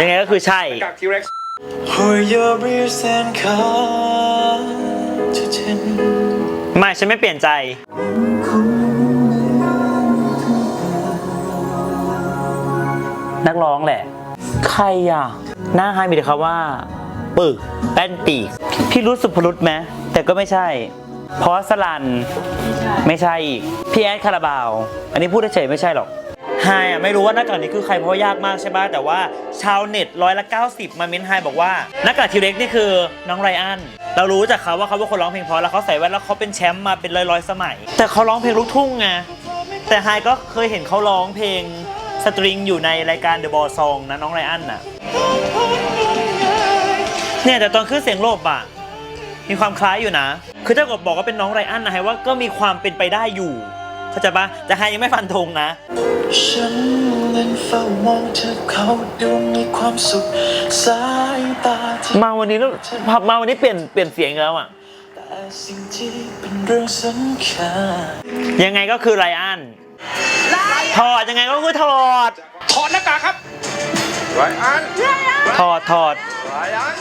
ยังไงก็คือใช่กากทีเร็กซ์ For your ears and come to ten ไม่ฉันไม่เปลี่ยนใจ นักร้องแหละ ใครอะ หน้าไฮมีแต่คำว่า ปึกแป้นปีก พี่รู้สุพรุษไหมแต่ก็ไม่ใช่ เพราะสลัน ไม่ใช่อีก พี่แอดคาราบาว อันนี้พูดเฉยๆไม่ใช่หรอก ไฮอะไม่รู้ว่าหน้ากากนี้คือใครเพราะยากมากใช่ป่ะแต่ว่าชาวเน็ตร้อยละ90 มาเม้นไฮบอกว่าหน้ากากทีเร็กนี่คือน้องไรอันเรารู้จากเขาว่าเขาเป็นคนร้องเพลงเพราะแล้วเขาใส่แว่นแล้วเขาเป็นแชมป์มาเป็นร้อยๆสมัย แต่เขาร้องเพลงลูกทุ่งไงแต่ไฮก็เคยเห็นเขาร้องเพลงสตริงอยู่ในรายการ The Ball Song นะน้องไรอันน่ะเนี่ยแต่ตอนขึ้นเสียงโลบอะมีความคล้ายอยู่นะ คือถ้ากิดบอกว่าเป็นน้องไรอันนะไฮว่าก็มีความเป็นไปได้อยู่ เข้าใจปะแต่ไฮยังไม่ฟันธงนะ ฉันนั้นเฝ้ามองเธอเขาดูมีความสุขสายตาที่มาวันนี้แล้วมาวันนี้เปลี่ยนเปลี่ยนเสียงอีกแล้วอะแต่สิ่งที่เป็นเรื่องสำคัญยังไงก็คือไรอันถอดยังไงก็คือถอด ถอดหน้ากากครับไรอันถอดถอดไรอัน